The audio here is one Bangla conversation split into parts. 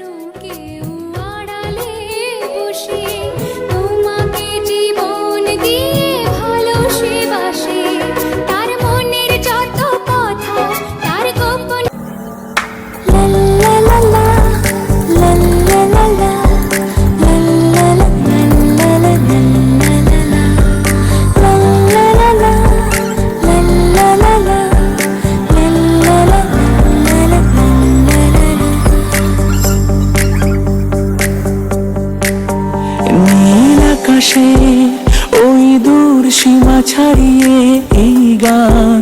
know আকাশে ওই দূর সীমা ছাড়িয়ে এই গান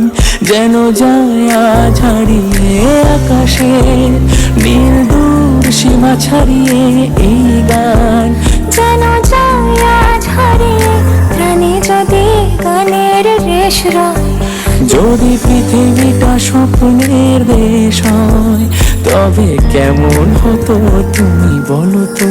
যেন যায় ছাড়িয়ে আকাশে। নীল দূর সীমা ছাড়িয়ে এই গান যেন যায় ছাড়িয়ে প্রাণে যদি গানের রেশ যদি পৃথিবীটা স্বপ্নের দেশ হয়, তবে কেমন হতো তুমি বলো তো?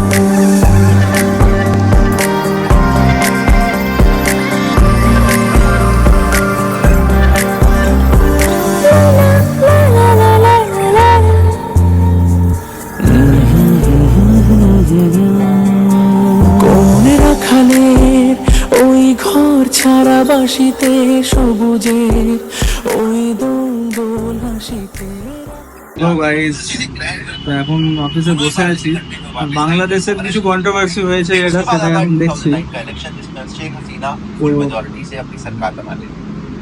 ছাড়া সবুজে ওই দোল দোল হাসিতে। এখন অফিসে বসে আছি। বাংলাদেশের কিছু কন্ট্রোভার্সি হয়েছে এটা সেটা দেখছি।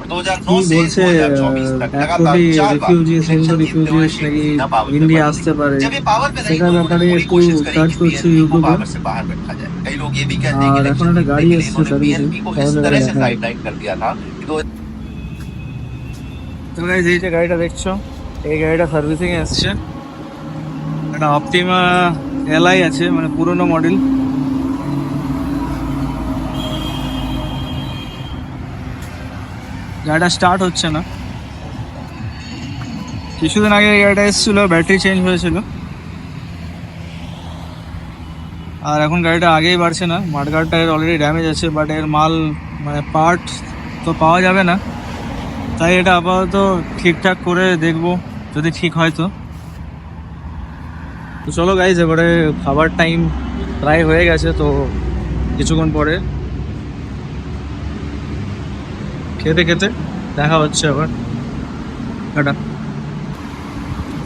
কি বলছে আহ, এক কোটি রিফিউজিস হিন্দু রিফিউজিস নাকি ইন্ডিয়া আসতে পারে সেটার ব্যাপারে একটু সার্চ করছি ইউটিউবে আর এখন একটা গাড়ি এসছে সার্ভিসে তাহলে দেখা তো গাইজ এই যে গাড়িটা দেখছ এই গাড়িটা সার্ভিসিং এসছে একটা অপটিমা এলআই আছে মানে পুরনো মডেল গাড়িটা স্টার্ট হচ্ছে না। কিছুদিন আগে গাড়িটা এসেছিল ব্যাটারি চেঞ্জ হয়েছিল। আর এখন গাড়িটা আগেই বাড়ছে না। মাঠগাড়টা এর অলরেডি ড্যামেজ আছে বাট এর মাল মানে পার্ট তো পাওয়া যাবে না। তাই এটা আপাতত ঠিকঠাক করে দেখব, যদি ঠিক হয় তো। তো চলো গাইজ এবারে খাবার টাইম প্রায় হয়ে গেছে, তো কিছুক্ষণ পরে খেতে খেতে দেখা হচ্ছে আবার। কাটা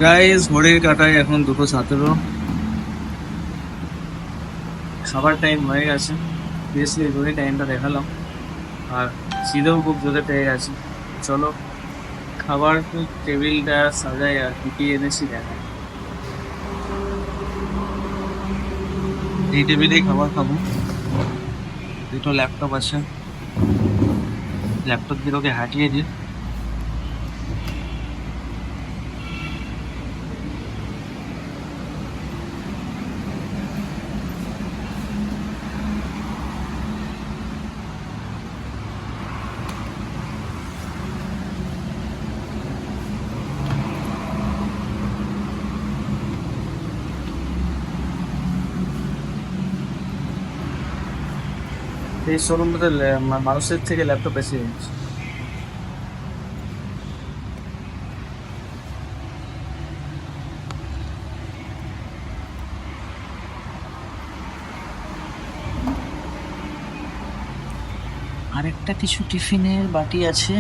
গাইজ ঘড়ির কাটায় এখন দুটো সতেরো। খাবার টাইম হয়ে গেছে। বেশি ঘড়ি টাইমটা দেখালাম। আর খিদেও খুব জোরে পেয়ে গেছে। চলো, খাবার টেবিলটা সাজাই আর কি এনেছি দেখা এই টেবিলেই খাবার খাব। দুটো ল্যাপটপ আছে। लैपटॉप की तो क्या हाट लीजिए এই শোরুমটাতে মানুষের থেকে ল্যাপটপ বেশি হচ্ছে আরেকটা কিছু টিফিনের বাটি আছে।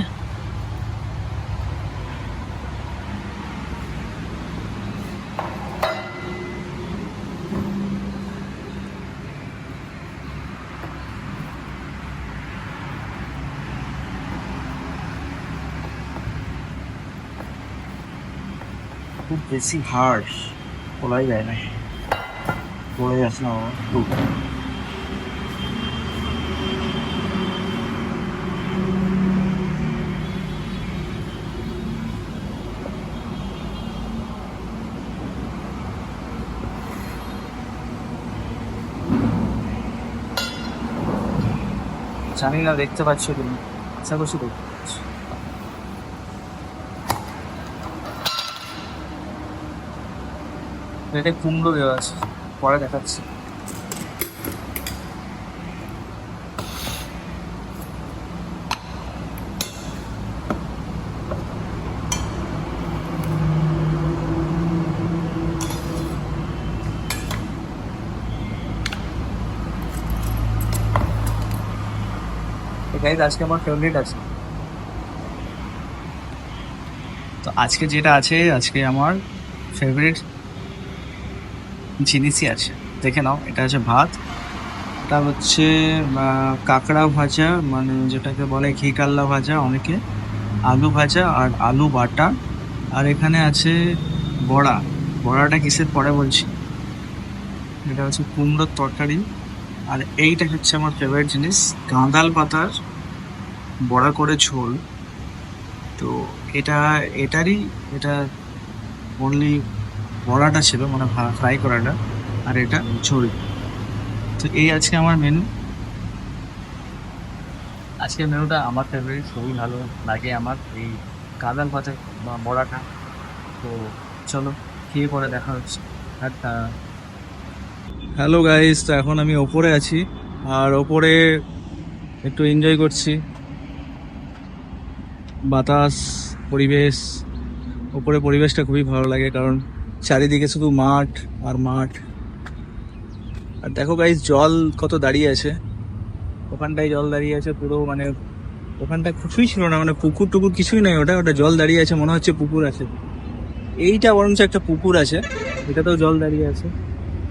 খুব বেশি হার্ড বলাই যায় না। পড়ে যাচ্ছে না জানি না, দেখতে পাচ্ছ তুমি আশা করছি দেখতে এটা কুমড়ো দেওয়া আছে। পরে দেখাচ্ছি। আজকে আমার ফেভারিট আছে। তো আজকে যেটা আছে, আজকে আমার ফেভারিট জিনিসই আছে। দেখে নাও, এটা হচ্ছে ভাত, এটা হচ্ছে কাঁকড়া ভাজা মানে যেটাকে বলে ঘি কাল্লা ভাজা অনেকে, আলু ভাজা আর আলু বাটা। আর এখানে আছে বড়া। বড়াটা কিসের? পরে বলছি। এটা হচ্ছে কুমড়োর তরকারি। আর এইটা হচ্ছে আমার ফেভারিট জিনিস, গাঁদাল পাতার বড়া করে ঝোল। তো এটা, এটারই, এটা অনলি বড়াটা ছিল মানে ফ্রাই করাটা, আর এটা ঝোল। তো এই আজকে আমার মেনু আজকের মেনুটা আমার ফেভারিট খুবই ভালো লাগে আমার এই কাদাল পাতা বা বড়াটা। তো চলো, খেয়ে পরে দেখা হচ্ছে। একটা হ্যালো গাইস তো এখন আমি ওপরে আছি, আর ওপরে একটু এনজয় করছি। বাতাস, পরিবেশ, ওপরে পরিবেশটা খুবই ভালো লাগে কারণ চারিদিকে শুধু মাঠ আর মাঠ। আর দেখো গাইস জল কত দাঁড়িয়ে আছে। ওখানটায় জল দাঁড়িয়ে আছে পুরো মানে ওখানটায় কিছুই ছিল না মানে পুকুর টুকুর কিছুই নেই ওটা ওটা জল দাঁড়িয়ে আছে, মনে হচ্ছে পুকুর আছে। এইটা বরঞ্চ একটা পুকুর আছে, এটাতেও জল দাঁড়িয়ে আছে।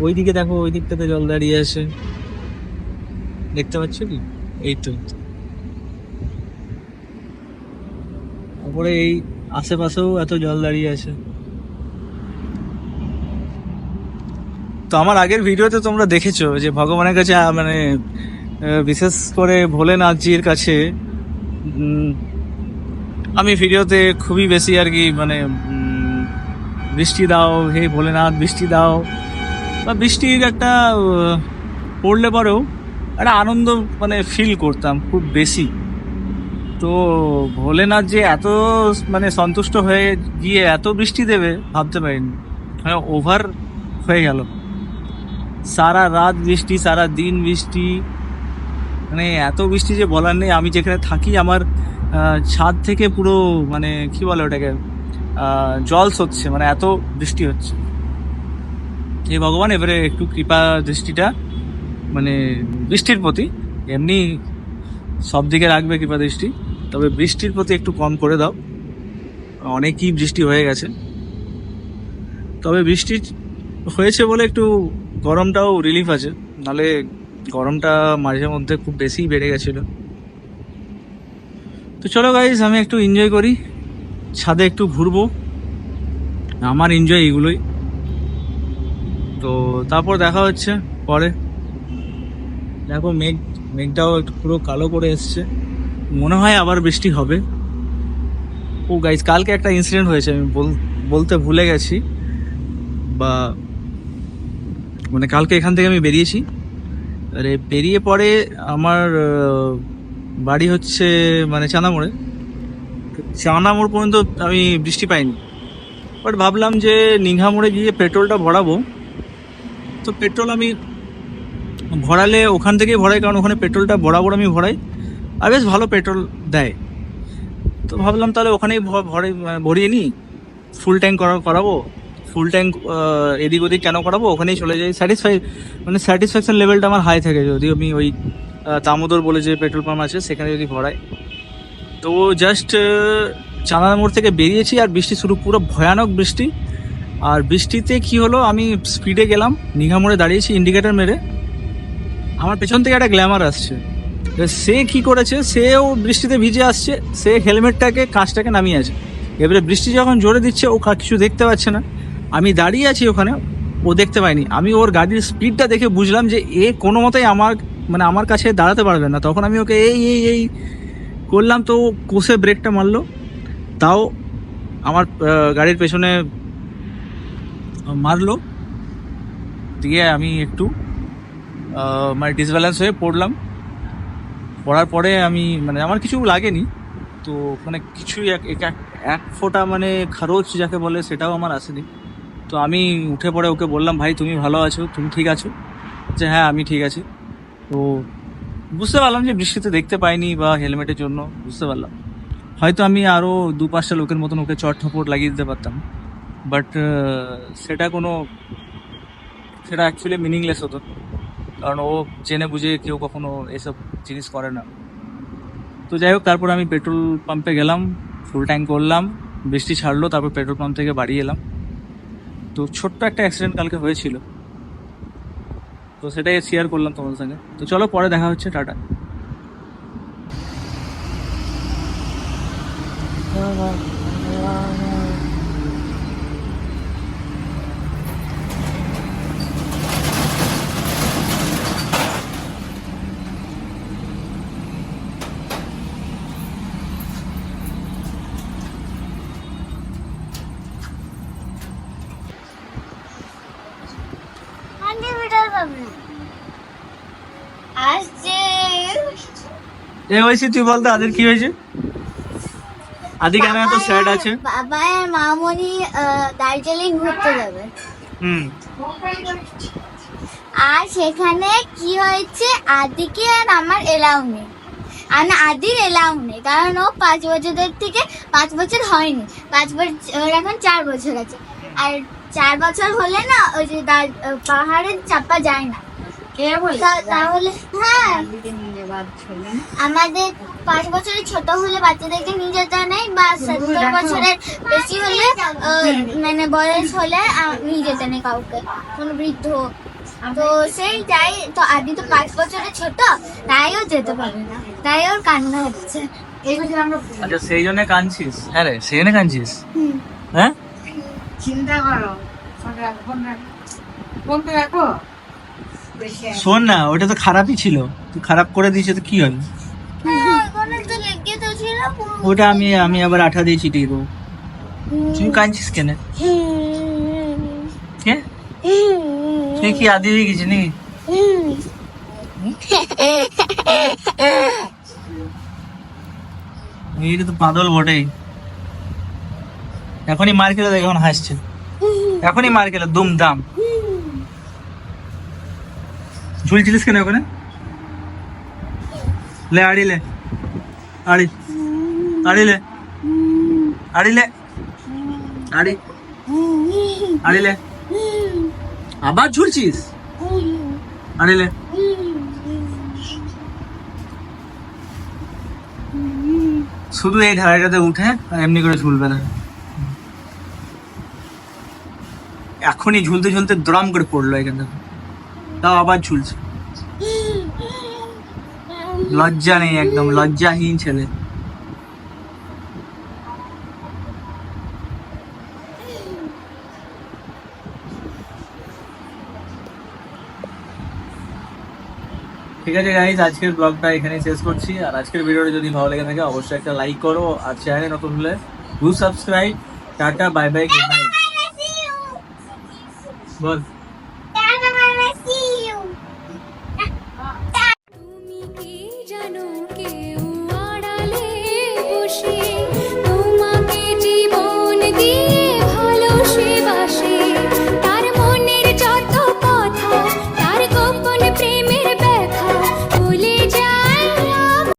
ওই দিকে দেখো, ওই দিকটাতে জল দাঁড়িয়ে আছে। দেখতে পাচ্ছ কি? এই তো। তারপরে এই আশেপাশেও এত জল দাঁড়িয়ে আছে। তো আমার আগের ভিডিওতে তোমরা দেখেছ যে ভগবানের কাছে মানে বিশেষ করে ভোলেনাথজির কাছে আমি ভিডিওতে খুবই বেশি আর কি মানে বৃষ্টি দাও, হে ভোলেনাথ, বৃষ্টি দাও, বা বৃষ্টির একটা পড়লে পরেও একটা আনন্দ মানে ফিল করতাম খুব বেশি। তো ভোলেনাথ যে এত মানে সন্তুষ্ট হয়ে গিয়ে এত বৃষ্টি দেবে, ভাবতে পারিনি। মানে ওভার হয়ে গেল। সারা রাত বৃষ্টি, সারা দিন বৃষ্টি। মানে এত বৃষ্টি যে বলার নেই। আমি যেখানে থাকি, আমার ছাদ থেকে পুরো মানে কি বলে ওটাকে জল সচ্ছে মানে এত বৃষ্টি হচ্ছে। এই ভগবান, এবারে একটু কৃপা দৃষ্টিটা মানে বৃষ্টির প্রতি। এমনি সব দিকে রাখবে কৃপা দৃষ্টি। তবে বৃষ্টির প্রতি একটু কম করে দাও। অনেকই বৃষ্টি হয়ে গেছে। তবে বৃষ্টি হয়েছে বলে একটু গরমটাও রিলিফ আছে। নালে গরমটা মাঝে মধ্যে খুব বেশি বেড়ে গেছিল। তো চলো গাইজ আমি একটু এনজয় করি। ছাদে একটু ঘুরবো। আমার এনজয় এইগুলোই। তো তারপর দেখা হচ্ছে পরে। দেখো মেঘ, মেঘটাও একটু পুরো কালো করে এসছে। মনে হয় আবার বৃষ্টি হবে। ও গাইজ কালকে একটা ইনসিডেন্ট হয়েছে, আমি বল- বলতে ভুলে গেছি। বা মানে কালকে এখান থেকে আমি বেরিয়েছি। আরে বেরিয়ে পরে আমার বাড়ি হচ্ছে মানে চাঁদামোড়ে। তো চাঁদামোড় পর্যন্ত আমি বৃষ্টি পাইনি। বাট ভাবলাম যে নিঘা মোড়ে গিয়ে পেট্রোলটা ভরাবো। তো পেট্রোল আমি ভরালে ওখান থেকেই ভরাই, কারণ ওখানে পেট্রোলটা বরাবর আমি ভরাই। আর বেশ ভালো পেট্রোল দেয়। তো ভাবলাম তাহলে ওখানেই ভরে মানে ভরিয়ে নিই। ফুল ট্যাঙ্ক করা, করাবো। ফুল ট্যাঙ্ক এদিক ওদিক কেন করাবো? ওখানেই চলে যাই। স্যাটিসফাই মানে স্যাটিসফ্যাকশন লেভেলটা আমার হাই থাকে। যদি আমি ওই তামোদর বলে যে পেট্রোল পাম্প আছে, সেখানে যদি ভরাই। তো জাস্ট চাঁদা মোড় থেকে বেরিয়েছি আর বৃষ্টি শুরু, পুরো ভয়ানক বৃষ্টি। আর বৃষ্টিতে কি হলো? আমি স্পিডে গেলাম, নিঘা মোড়ে দাঁড়িয়েছি ইন্ডিকেটার মেরে। আমার পেছন থেকে একটা গ্ল্যামার আসছে। সে কি করেছে? সেও বৃষ্টিতে ভিজে আসছে। সে হেলমেটটাকে কাঁচটাকে নামিয়ে আছে। এবারে বৃষ্টি যখন জোরে দিচ্ছে, ও কিছু দেখতে পাচ্ছে না। আমি দাঁড়িয়ে আছি ওখানে, ও দেখতে পাইনি। আমি ওর গাড়ির স্পিডটা দেখে বুঝলাম যে এ কোনো মতেই আমার মানে আমার কাছে দাঁড়াতে পারবে না। তখন আমি ওকে এই এই এই করলাম তো কষে ব্রেকটা মারলো। তাও আমার গাড়ির পেছনে মারলো। দিয়ে আমি একটু মানে ডিসব্যালেন্স হয়ে পড়লাম। পড়ার পরে আমি মানে আমার কিছু লাগেনি। তো মানে কিছুই এক- এক ফোঁটা মানে খারোচ যাকে বলে সেটাও আমার আসেনি। তো আমি উঠে পড়ে ওকে বললাম, ভাই, তুমি ভালো আছো? তুমি ঠিক আছো? যে হ্যাঁ আমি ঠিক আছি। তো বুঝতে পারলাম যে বৃষ্টিতে দেখতে পাইনি বা হেলমেটের জন্য, বুঝতে পারলাম। হয়তো আমি আরও দু পাঁচটা লোকের মতন ওকে চট ঠপট লাগিয়ে দিতে পারতাম। বাট সেটা কোনো, সেটা অ্যাকচুয়ালি মিনিংলেস হতো। কারণ ও জেনে বুঝে কেউ কখনো এসব জিনিস করে না। তো যাই হোক, তারপর আমি পেট্রোল পাম্পে গেলাম ফুল ট্যাঙ্ক করলাম, বৃষ্টি ছাড়লো, তারপর পেট্রোল পাম্প থেকে বাড়ি এলাম। তো ছোট্ট একটা অ্যাক্সিডেন্ট কালকে হয়েছিল। তো সেটাই শেয়ার করলাম তোমাদের সঙ্গে। তো চলো পরে দেখা হচ্ছে, টাটা। আসছে। এ হয়েছে তুই আদের কি হয়েছে? আদি কেন এত স্যাড আছে? বাবা আর মামনি দার্জিলিং ঘুরতে যাবে। হুম। আর সেখানে কি হয়েছে? আদিকে আর আমার এলাও নেই। আর আদির এলাও নেই কারণ ও পাঁচ বছরের থেকে পাঁচ বছর হয়নি। পাঁচ বছর এখন চার বছর আছে। আর চার বছর হলে না ওই যে দা- পাহাড়ে চাপা যায় না। তাহলে হ্যাঁ। আমাদের পাঁচ বছরের ছোট হলে বাচ্চাদেরকে নিয়ে যেতে নেই বা সত্তর বছরের বেশি হলে মানে বয়স হলে নিয়ে যেতে নেই কাউকে কোনো বৃদ্ধ। তো সেই তাই তো আদি তো পাঁচ বছরের ছোট তাইও যেতে পারবে না তাই ওর কান্না হচ্ছে। আচ্ছা সেই জন্য কাঁদছিস? হ্যাঁ রে সেই জন্য কাঁদছিস? হ্যাঁ? চিন্তা করো। ফোন রাখো শোন না ওটা তো খারাপই ছিল। তুই খারাপ করে দিয়েছে তো কি হবে? হ্যাঁ। ওটা আমি আমি আবার আঠা দিয়ে চিটিয়ে দেবো। তুই কাঁদছিস কেন? কে? তুই কি আদি হয়ে গেছিস নাকি? এইটা তো পাদল বটেই এখনই মার খেলে এখন হাসছে এখনই মার খেলে দুম দাম ঝুলছিলিস কেন ওখানে? লে, আড়ি লে, আড়ি আড়ি লে, আড়ি আবার ঝুলছিস? আড়ি লে। শুধু এই ঢালাইটাতে উঠে এমনি করে ঝুলবে না। এখনই ঝুলতে ঝুলতে দ্রাম করে পড়ল এখান থেকে। তাও আবার ঝুলছে। লজ্জা নেই একদম, লজ্জাহীন ছেলে। ঠিক আছে গাইজ আজকের ব্লগটা এখানে শেষ করছি। আর আজকের ভিডিওটা যদি ভালো লেগে থাকে, অবশ্যই একটা লাইক করো। আর চ্যানেলে নতুন হলে do subscribe tata bye bye good night ball